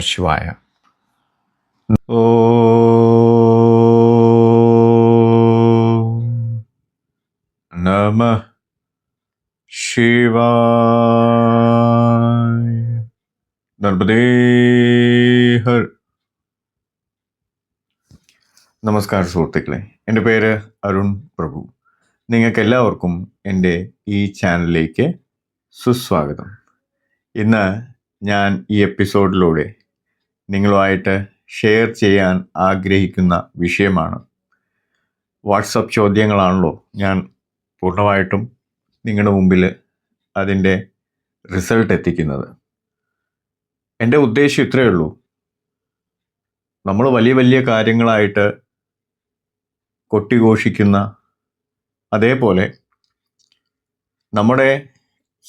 ശിവായ. ഓ നമ ശിവായ. നർമ്മദേ ഹർ. നമസ്കാരം സുഹൃത്തുക്കളെ. എന്റെ പേര് അരുൺ പ്രഭു. നിങ്ങൾക്ക് എല്ലാവർക്കും എന്റെ ഈ ചാനലിലേക്ക് സുസ്വാഗതം. ഇന്ന് ഞാൻ ഈ എപ്പിസോഡിലൂടെ നിങ്ങളുമായിട്ട് ഷെയർ ചെയ്യാൻ ആഗ്രഹിക്കുന്ന വിഷയമാണ്. വാട്സപ്പ് ചോദ്യങ്ങളാണല്ലോ. ഞാൻ പൂർണമായിട്ടും നിങ്ങളുടെ മുമ്പിൽ അതിന്റെ റിസൾട്ട് എത്തിക്കുന്നത്. എന്റെ ഉദ്ദേശം ഇത്രയേ ഉള്ളൂ. നമ്മൾ വലിയ വലിയ കാര്യങ്ങളായിട്ട് കൊട്ടിഘോഷിക്കുന്ന അതേപോലെ നമ്മുടെ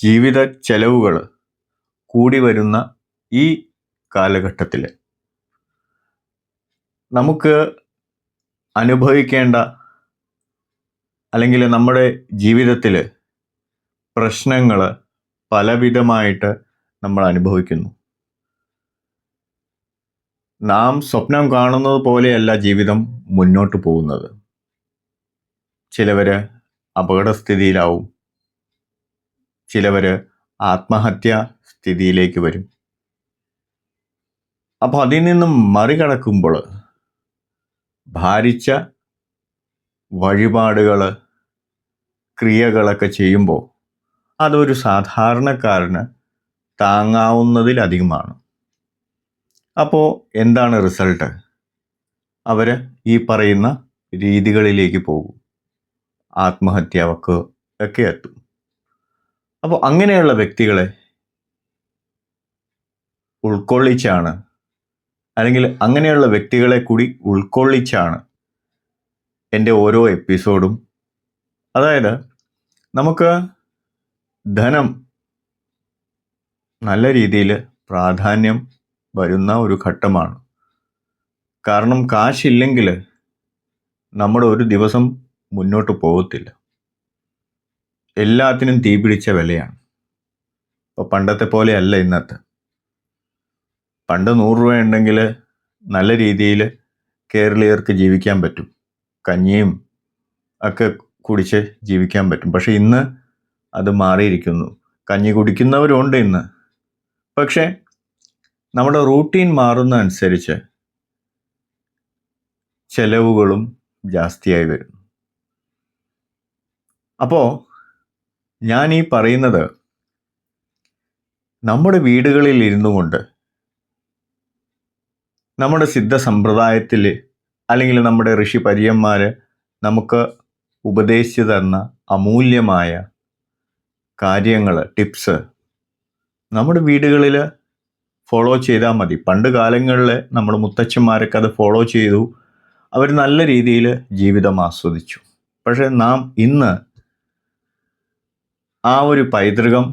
ജീവിത ചെലവുകൾ കൂടി വരുന്ന ഈ കാലഘട്ടത്തിൽ നമുക്ക് അനുഭവിക്കേണ്ട അല്ലെങ്കിൽ നമ്മുടെ ജീവിതത്തിൽ പ്രശ്നങ്ങൾ പലവിധമായിട്ട് നമ്മൾ അനുഭവിക്കുന്നു. നാം സ്വപ്നം കാണുന്നത് പോലെയല്ല ജീവിതം മുന്നോട്ട് പോകുന്നത്. ചിലവർ അപകടസ്ഥിതിയിലാവും. ചിലവർ ആത്മഹത്യ സ്ഥിതിയിലേക്ക് വരും. അപ്പോൾ അതിൽ നിന്നും മറികടക്കുമ്പോൾ ഭാരിച്ച വഴിപാടുകൾ ക്രിയകളൊക്കെ ചെയ്യുമ്പോൾ അതൊരു സാധാരണക്കാരന് താങ്ങാവുന്നതിലധികമാണ്. അപ്പോൾ എന്താണ് റിസൾട്ട്? അവർ ഈ പറയുന്ന രീതികളിലേക്ക് പോകും. ആത്മഹത്യാവക്ക് ഒക്കെ എത്തും. അപ്പോൾ അങ്ങനെയുള്ള വ്യക്തികളെ ഉൾക്കൊള്ളിച്ചാണ് അല്ലെങ്കിൽ അങ്ങനെയുള്ള വ്യക്തികളെ കൂടി ഉൾക്കൊള്ളിച്ചാണ് എന്റെ ഓരോ എപ്പിസോഡും. അതായത് നമുക്ക് ധനം നല്ല രീതിയിൽ പ്രാധാന്യം വരുന്ന ഒരു ഘട്ടമാണ്. കാരണം കാശില്ലെങ്കിൽ നമ്മുടെ ഒരു ദിവസം മുന്നോട്ട് പോകത്തില്ല. എല്ലാത്തിനും തീപിടിച്ച വിലയാണ്. ഇപ്പോൾ പണ്ടത്തെ പോലെയല്ല ഇന്നത്തെ. പണ്ട് നൂറ് രൂപ ഉണ്ടെങ്കിൽ നല്ല രീതിയിൽ കേരളീയർക്ക് ജീവിക്കാൻ പറ്റും. കഞ്ഞിയും ഒക്കെ കുടിച്ച് ജീവിക്കാൻ പറ്റും. പക്ഷേ ഇന്ന് അത് മാറിയിരിക്കുന്നു. കഞ്ഞി കുടിക്കുന്നവരുണ്ട് ഇന്ന്. പക്ഷേ നമ്മുടെ റൂട്ടീൻ മാറുന്ന അനുസരിച്ച് ചെലവുകളും ജാസ്തിയായി വരുന്നു. അപ്പോൾ ഞാൻ ഈ പറയുന്നത് നമ്മുടെ വീടുകളിൽ ഇരുന്നു കൊണ്ട് നമ്മുടെ സിദ്ധ സമ്പ്രദായത്തിൽ അല്ലെങ്കിൽ നമ്മുടെ ഋഷി പര്യന്മാർ നമുക്ക് ഉപദേശിച്ചു തന്ന അമൂല്യമായ കാര്യങ്ങൾ ടിപ്സ് നമ്മുടെ വീടുകളിൽ ഫോളോ ചെയ്താൽ മതി. പണ്ട് കാലങ്ങളിൽ നമ്മുടെ മുത്തച്ഛന്മാരൊക്കെ അത് ഫോളോ ചെയ്തു. അവർ നല്ല രീതിയിൽ ജീവിതം ആസ്വദിച്ചു. പക്ഷേ നാം ഇന്ന് ആ ഒരു പൈതൃകം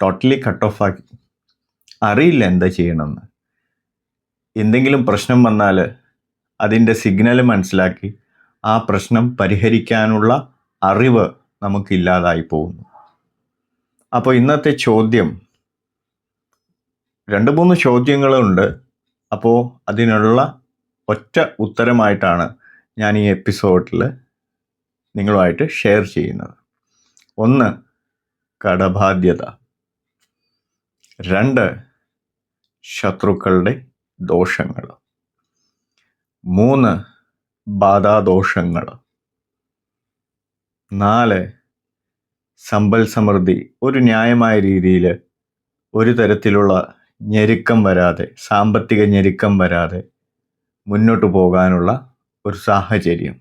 ടോട്ടലി കട്ട് ഓഫ് ആക്കി. അറിയില്ല എന്താ ചെയ്യണമെന്ന്. എന്തെങ്കിലും പ്രശ്നം വന്നാൽ അതിന്റെ സിഗ്നൽ മനസ്സിലാക്കി ആ പ്രശ്നം പരിഹരിക്കാനുള്ള അറിവ് നമുക്കില്ലാതായി പോകുന്നു. അപ്പോൾ ഇന്നത്തെ ചോദ്യം രണ്ട് മൂന്ന് ചോദ്യങ്ങളുണ്ട്. അപ്പോൾ അതിനുള്ള ഒറ്റ ഉത്തരമായിട്ടാണ് ഞാൻ ഈ എപ്പിസോഡിൽ നിങ്ങളുമായിട്ട് ഷെയർ ചെയ്യുന്നത്. ഒന്ന് കടബാധ്യത. രണ്ട് ശത്രുക്കളുടെ ദോഷങ്ങൾ മൂന്ന് ബാധാദോഷങ്ങൾ നാല് സമ്പൽ സമൃദ്ധി ഒരു ന്യായമായ രീതിയിൽ ഒരു തരത്തിലുള്ള ഞെരുക്കം വരാതെ സാമ്പത്തിക ഞെരുക്കം വരാതെ മുന്നോട്ട് പോകാനുള്ള ഒരു സാഹചര്യം.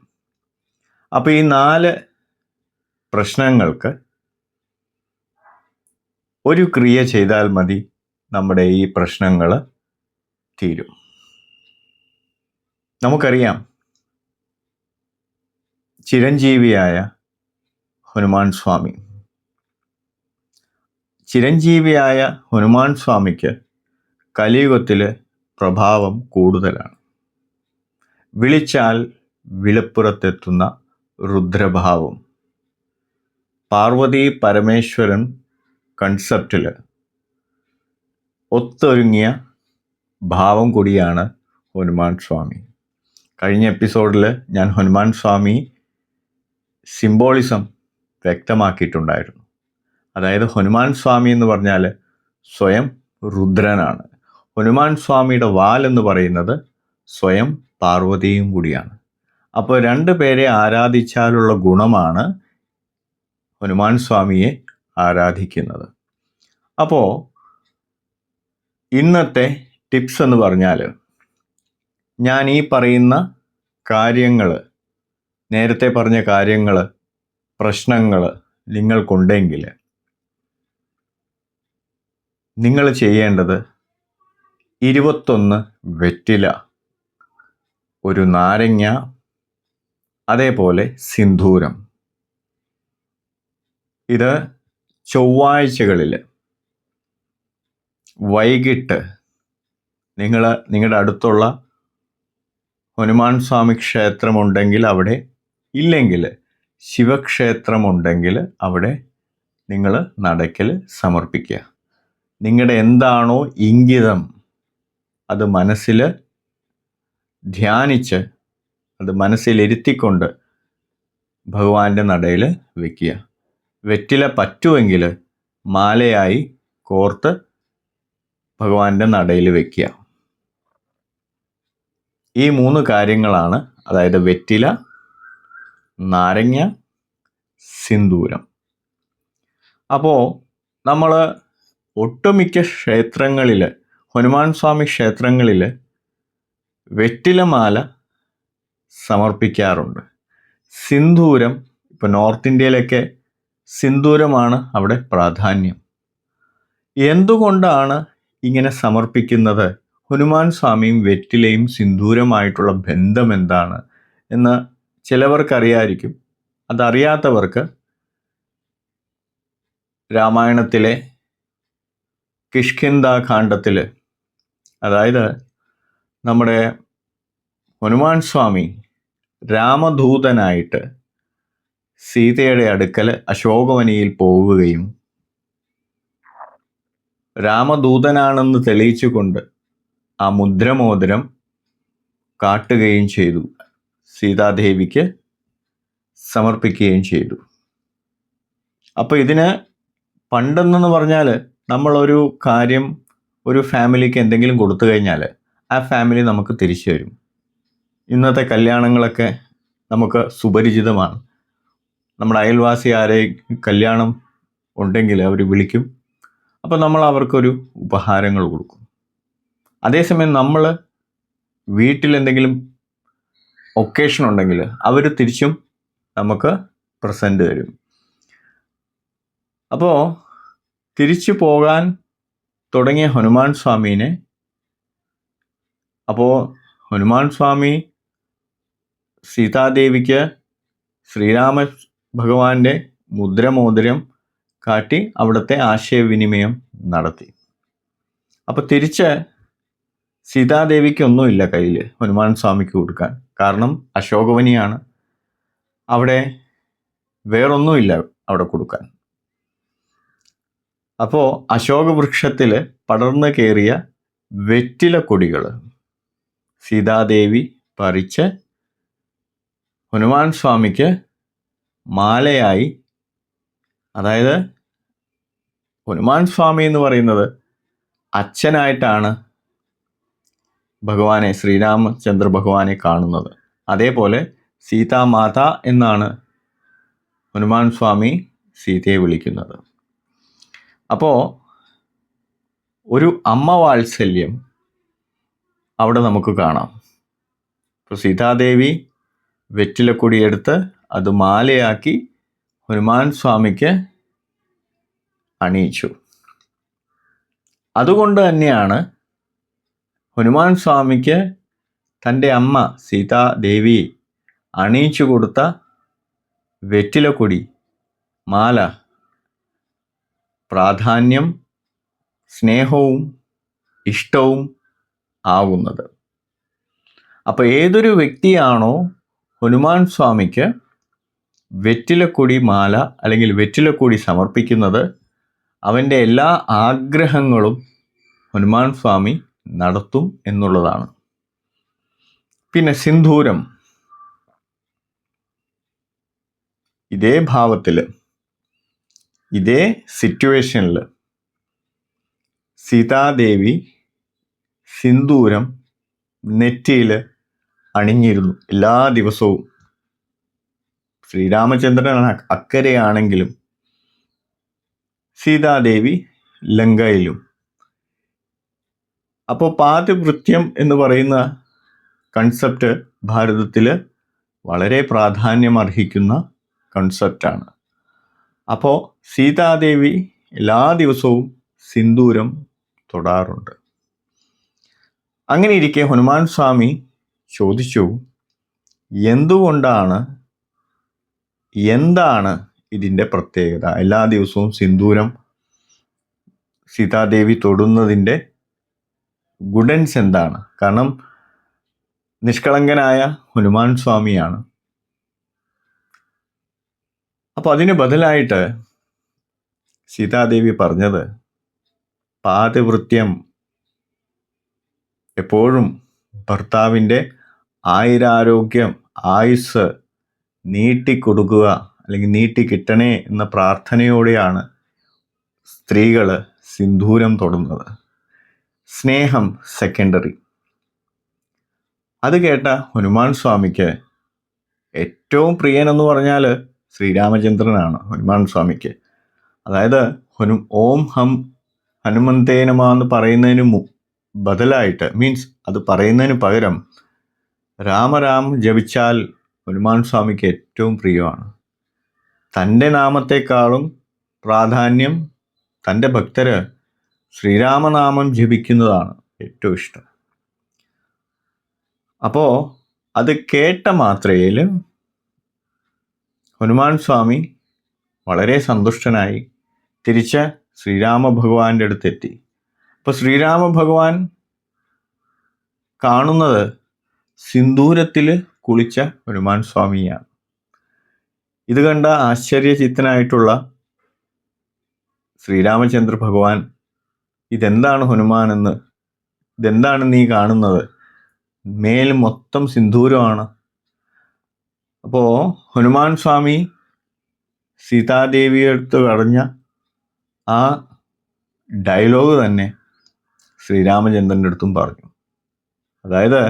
അപ്പോൾ ഈ നാല് പ്രശ്നങ്ങൾക്ക് ഒരു ക്രിയ ചെയ്താൽ മതി നമ്മുടെ ഈ പ്രശ്നങ്ങൾ തീരും. നമുക്കറിയാം ചിരഞ്ജീവിയായ ഹനുമാൻ സ്വാമി. ചിരഞ്ജീവിയായ ഹനുമാൻ സ്വാമിക്ക് കലിയുഗത്തിലെ പ്രഭാവം കൂടുതലാണ്. വിളിച്ചാൽ വിളിപ്പുറത്തെത്തുന്ന രുദ്രഭാവം. പാർവതി പരമേശ്വരൻ കൺസെപ്റ്റിൽ ഒത്തൊരുങ്ങിയ ഭാവം കൂടിയാണ് ഹനുമാൻ സ്വാമി. കഴിഞ്ഞ എപ്പിസോഡിൽ ഞാൻ ഹനുമാൻ സ്വാമി സിംബോളിസം വ്യക്തമാക്കിയിട്ടുണ്ടായിരുന്നു. അതായത് ഹനുമാൻ സ്വാമി എന്ന് പറഞ്ഞാൽ സ്വയം രുദ്രനാണ്. ഹനുമാൻ സ്വാമിയുടെ വാൽ എന്ന് പറയുന്നത് സ്വയം പാർവതിയും കൂടിയാണ്. അപ്പോൾ രണ്ട് പേരെ ആരാധിച്ചാലുള്ള ഗുണമാണ് ഹനുമാൻ സ്വാമിയെ ആരാധിക്കുന്നത്. അപ്പോൾ ഇന്നത്തെ ടിപ്സ് എന്ന് പറഞ്ഞാൽ ഞാൻ ഈ പറയുന്ന കാര്യങ്ങൾ നേരത്തെ പറഞ്ഞ കാര്യങ്ങൾ പ്രശ്നങ്ങൾ നിങ്ങൾക്കുണ്ടെങ്കിൽ നിങ്ങൾ ചെയ്യേണ്ടത് ഇരുപത്തൊന്ന് വെറ്റില ഒരു നാരങ്ങ അതേപോലെ സിന്ദൂരം. ഇത് ചൊവ്വാഴ്ചകളിൽ വൈകിട്ട് നിങ്ങൾ നിങ്ങളുടെ അടുത്തുള്ള ഹനുമാൻ സ്വാമി ക്ഷേത്രമുണ്ടെങ്കിൽ അവിടെ ഇല്ലെങ്കിൽ ശിവക്ഷേത്രമുണ്ടെങ്കിൽ അവിടെ നിങ്ങൾ നടക്കൽ സമർപ്പിക്കുക. നിങ്ങളുടെ എന്താണോ ഇംഗിതം അത് മനസ്സിൽ ധ്യാനിച്ച് അത് മനസ്സിലിരുത്തിക്കൊണ്ട് ഭഗവാന്റെ നടയിൽ വെക്കുക. വെറ്റില പറ്റുമെങ്കിൽ മാലയായി കോർത്ത് ഭഗവാന്റെ നടയിൽ വെക്കുക. ഈ മൂന്ന് കാര്യങ്ങളാണ്. അതായത് വെറ്റില നാരങ്ങ സിന്ദൂരം. അപ്പോൾ നമ്മൾ ഒട്ടുമിക്ക ക്ഷേത്രങ്ങളിൽ ഹനുമാൻ സ്വാമി ക്ഷേത്രങ്ങളിൽ വെറ്റിലമാല സമർപ്പിക്കാറുണ്ട്. സിന്ദൂരം ഇപ്പോൾ നോർത്ത് ഇന്ത്യയിലൊക്കെ സിന്ദൂരമാണ് അവിടെ പ്രാധാന്യം. എന്തുകൊണ്ടാണ് ഇങ്ങനെ സമർപ്പിക്കുന്നത്? ഹനുമാൻ സ്വാമിയും വെറ്റിലയും സിന്ദൂരമായിട്ടുള്ള ബന്ധം എന്താണ് എന്ന് ചിലവർക്കറിയായിരിക്കും. അതറിയാത്തവർക്ക് രാമായണത്തിലെ കിഷ്കിന്ദ കാണ്ഡത്തിൽ അതായത് നമ്മുടെ ഹനുമാൻ സ്വാമി രാമദൂതനായിട്ട് സീതയുടെ അടുക്കൽ അശോകവനിയിൽ പോവുകയും രാമദൂതനാണെന്ന് തെളിയിച്ചുകൊണ്ട് ആ മുദ്രമോതിരം കാട്ടുകയും ചെയ്തു. സീതാദേവിക്ക് സമർപ്പിക്കുകയും ചെയ്തു. അപ്പോൾ ഇതിന് പണ്ടെന്നു പറഞ്ഞാൽ നമ്മളൊരു കാര്യം ഒരു ഫാമിലിക്ക് എന്തെങ്കിലും കൊടുത്തു കഴിഞ്ഞാൽ ആ ഫാമിലി നമുക്ക് തിരിച്ചു തരും. ഇന്നത്തെ കല്യാണങ്ങളൊക്കെ നമുക്ക് സുപരിചിതമാണ്. നമ്മുടെ അയൽവാസി ആരെ കല്യാണം ഉണ്ടെങ്കിൽ അവർ വിളിക്കും. അപ്പോൾ നമ്മൾ അവർക്കൊരു ഉപഹാരങ്ങൾ കൊടുക്കും. അതേസമയം നമ്മൾ വീട്ടിൽ എന്തെങ്കിലും ഒക്കേഷൻ ഉണ്ടെങ്കിൽ അവർ തിരിച്ചും നമുക്ക് പ്രസന്റ് തരും. അപ്പോൾ തിരിച്ചു പോകാൻ തുടങ്ങിയ ഹനുമാൻ സ്വാമീനെ അപ്പോൾ ഹനുമാൻ സ്വാമി സീതാദേവിക്ക് ശ്രീരാമ ഭഗവാന്റെ മുദ്രമോതിരം കാട്ടി അവിടുത്തെ ആശയവിനിമയം നടത്തി. അപ്പോൾ തിരിച്ച് സീതാദേവിക്കൊന്നുമില്ല കയ്യിൽ ഹനുമാൻ സ്വാമിക്ക് കൊടുക്കാൻ. കാരണം അശോകവനിയാണ്. അവിടെ വേറൊന്നുമില്ല അവിടെ കൊടുക്കാൻ. അപ്പോൾ അശോകവൃക്ഷത്തിൽ പടർന്നു കയറിയ വെറ്റില കൊടികൾ സീതാദേവി പറിച്ച് ഹനുമാൻ സ്വാമിക്ക് മാലയായി. അതായത് ഹനുമാൻ സ്വാമി എന്ന് പറയുന്നത് അച്ഛനായിട്ടാണ് ഭഗവാനെ ശ്രീരാമചന്ദ്ര ഭഗവാനെ കാണുന്നത്. അതേപോലെ സീതാമാത എന്നാണ് ഹനുമാൻ സ്വാമി സീതയെ വിളിക്കുന്നത്. അപ്പോൾ ഒരു അമ്മ വാത്സല്യം അവിടെ നമുക്ക് കാണാം. ഇപ്പോൾ സീതാദേവി വെറ്റിലക്കൊടിയെടുത്ത് അത് മാലയാക്കി ഹനുമാൻ സ്വാമിക്ക് അണിയിച്ചു. അതുകൊണ്ട് തന്നെയാണ് ഹനുമാൻ സ്വാമിക്ക് തന്റെ അമ്മ സീതാദേവി അണിയിച്ചു കൊടുത്ത വെറ്റിലക്കൊടി മാല പ്രാധാന്യം സ്നേഹവും ഇഷ്ടവും ആകുന്നത് അപ്പോൾ ഏതൊരു വ്യക്തിയാണോ ഹനുമാൻ സ്വാമിക്ക് വെറ്റിലക്കൊടി മാല അല്ലെങ്കിൽ വെറ്റിലക്കൊടി സമർപ്പിക്കുന്നത് അവന്റെ എല്ലാ ആഗ്രഹങ്ങളും ഹനുമാൻ സ്വാമി നടത്തും എന്നുള്ളതാണ്. പിന്നെ സിന്ധൂരം ഇതേ ഭാവത്തിൽ ഇതേ സിറ്റുവേഷനിൽ സീതാദേവി സിന്ദൂരം നെറ്റിയിൽ അണിഞ്ഞിരുന്നു. എല്ലാ ദിവസവും. ശ്രീരാമചന്ദ്രൻ അക്കരെയാണെങ്കിലും സീതാദേവി ലങ്കയിലും അപ്പോൾ പാതിവൃത്യം എന്ന് പറയുന്ന കൺസെപ്റ്റ് ഭാരതത്തിൽ വളരെ പ്രാധാന്യം അർഹിക്കുന്ന കൺസെപ്റ്റാണ് അപ്പോൾ സീതാദേവി എല്ലാ ദിവസവും സിന്ദൂരം തൊടാറുണ്ട്. അങ്ങനെ ഇരിക്കെ ഹനുമാൻ സ്വാമി ചോദിച്ചു എന്തുകൊണ്ടാണ് എന്താണ് ഇതിന്റെ പ്രത്യേകത? എല്ലാ ദിവസവും സിന്ദൂരം സീതാദേവി തൊടുന്നതിന്റെ ഗുഡൻസ് എന്താണ്? കാരണം നിഷ്കളങ്കനായ ഹനുമാൻ സ്വാമിയാണ്. അപ്പോൾ അതിന് ബദലായിട്ട് സീതാദേവി പറഞ്ഞത് പാതിവൃത്യം എപ്പോഴും ഭർത്താവിന്റെ ആയുരാരോഗ്യം ആയുസ് നീട്ടിക്കൊടുക്കുക അല്ലെങ്കിൽ നീട്ടി കിട്ടണേ എന്ന പ്രാർത്ഥനയോടെയാണ് സ്ത്രീകൾ സിന്ദൂരം തൊടുന്നത്. സ്നേഹം സെക്കൻഡറി അത് കേട്ട ഹനുമാൻ സ്വാമിക്ക് ഏറ്റവും പ്രിയനെന്ന് പറഞ്ഞാൽ ശ്രീരാമചന്ദ്രനാണ് ഹനുമാൻ സ്വാമിക്ക്. അതായത് ഹനു ഓം ഹം ഹനുമന്തേ നമ എന്ന് പറയുന്നതിന് ബദലായിട്ട് മീൻസ് അത് പറയുന്നതിന് പകരം രാമരാം ജപിച്ചാൽ ഹനുമാൻ സ്വാമിക്ക് ഏറ്റവും പ്രിയമാണ്. തന്റെ നാമത്തെക്കാളും പ്രാധാന്യം തന്റെ ഭക്തര് ശ്രീരാമനാമം ജപിക്കുന്നതാണ് ഏറ്റവും ഇഷ്ടം. അപ്പോൾ അത് കേട്ട മാത്രയിൽ ഹനുമാൻ സ്വാമി വളരെ സന്തുഷ്ടനായി തിരിച്ച് ശ്രീരാമ ഭഗവാന്റെ അടുത്തെത്തി. അപ്പോൾ ശ്രീരാമ ഭഗവാൻ കാണുന്നത് സിന്ദൂരത്തിൽ കുളിച്ച ഹനുമാൻ സ്വാമിയാണ്. ഇത് കണ്ട ആശ്ചര്യചിത്തനായിട്ടുള്ള ശ്രീരാമചന്ദ്ര ഭഗവാൻ ഇതെന്താണ് ഹനുമാൻ എന്ന് ഇതെന്താണ് നീ കാണുന്നത്? മേൽ മൊത്തം സിന്ദൂരമാണ്. അപ്പോൾ ഹനുമാൻ സ്വാമി സീതാദേവിയെ അടുത്ത് പറഞ്ഞ ആ ഡയലോഗ് തന്നെ ശ്രീരാമചന്ദ്രന്റെ അടുത്തും പറഞ്ഞു. അതായത്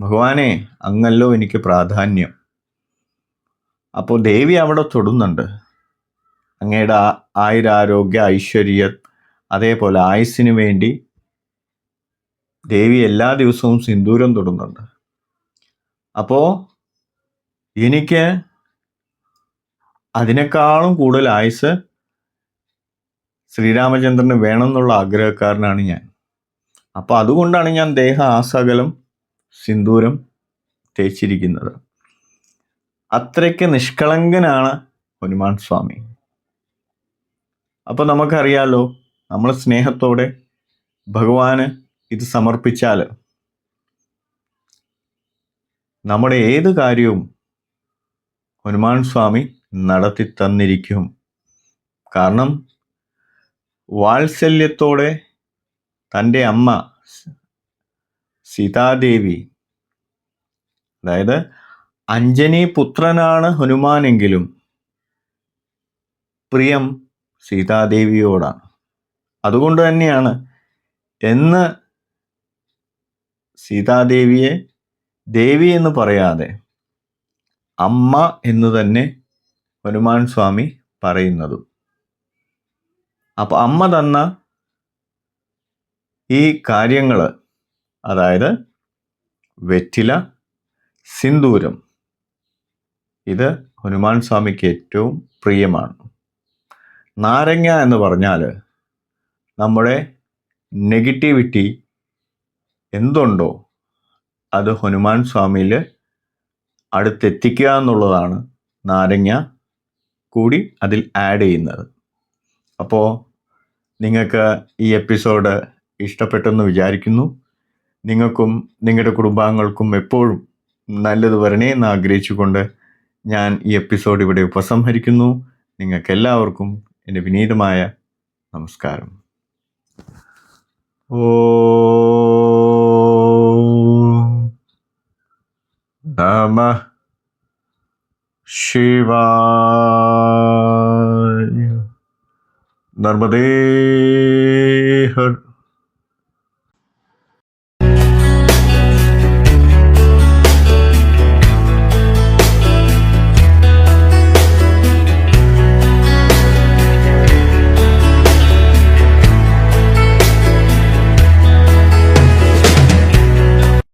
ഭഗവാനെ അങ്ങല്ലോ എനിക്ക് പ്രാധാന്യം. അപ്പോൾ ദേവി അവിടെ തൊടുന്നുണ്ട്. അങ്ങയുടെ ആയുരാരോഗ്യ ഐശ്വര്യം അതേപോലെ ആയുസ്സിന് വേണ്ടി ദേവി എല്ലാ ദിവസവും സിന്ദൂരം തൊടുന്നുണ്ട്. അപ്പോൾ എനിക്ക് അതിനേക്കാളും കൂടുതൽ ആയുസ് ശ്രീരാമചന്ദ്രന് വേണമെന്നുള്ള ആഗ്രഹക്കാരനാണ് ഞാൻ. അപ്പോൾ അതുകൊണ്ടാണ് ഞാൻ ദേഹ ആസകലം സിന്ദൂരം തേച്ചിരിക്കുന്നത്. അത്രയ്ക്ക് നിഷ്കളങ്കനാണ് ഹനുമാൻ സ്വാമി. അപ്പോൾ നമുക്കറിയാലോ നമ്മൾ സ്നേഹത്തോടെ ഭഗവാന് ഇത് സമർപ്പിച്ചാൽ നമ്മുടെ ഏത് കാര്യവും ഹനുമാൻ സ്വാമി നടത്തി തന്നിരിക്കും. കാരണം വാത്സല്യത്തോടെ തന്റെ അമ്മ സീതാദേവി അതായത് അഞ്ജനി പുത്രനാണ് ഹനുമാനെങ്കിലും പ്രിയം സീതാദേവിയോടാണ്. അതുകൊണ്ട് തന്നെയാണ്. എന്ന് സീതാദേവിയെ ദേവി എന്ന് പറയാതെ അമ്മ എന്ന് തന്നെ ഹനുമാൻ സ്വാമി പറയുന്നതും. അപ്പോൾ അമ്മ തന്ന ഈ കാര്യങ്ങൾ അതായത് വെറ്റില സിന്ദൂരം ഇത് ഹനുമാൻ സ്വാമിക്ക് ഏറ്റവും പ്രിയമാണ്. നാരങ്ങ എന്ന് പറഞ്ഞാൽ നമ്മുടെ നെഗറ്റിവിറ്റി എന്തുണ്ടോ അത് ഹനുമാൻ സ്വാമിയിൽ അടുത്തെത്തിക്കുക എന്നുള്ളതാണ് നാരങ്ങ കൂടി അതിൽ ആഡ് ചെയ്യുന്നത്. അപ്പോൾ നിങ്ങൾക്ക് ഈ എപ്പിസോഡ് ഇഷ്ടപ്പെട്ടെന്ന് വിചാരിക്കുന്നു. നിങ്ങൾക്കും നിങ്ങളുടെ കുടുംബാംഗങ്ങൾക്കും എപ്പോഴും നല്ലത് വരണേ എന്ന് ആഗ്രഹിച്ചുകൊണ്ട് ഞാൻ ഈ എപ്പിസോഡ് ഇവിടെ ഉപസംഹരിക്കുന്നു. നിങ്ങൾക്കെല്ലാവർക്കും എന്റെ വിനീതമായ നമസ്കാരം. ഓം നമ ശിവായ നർമ്മദേ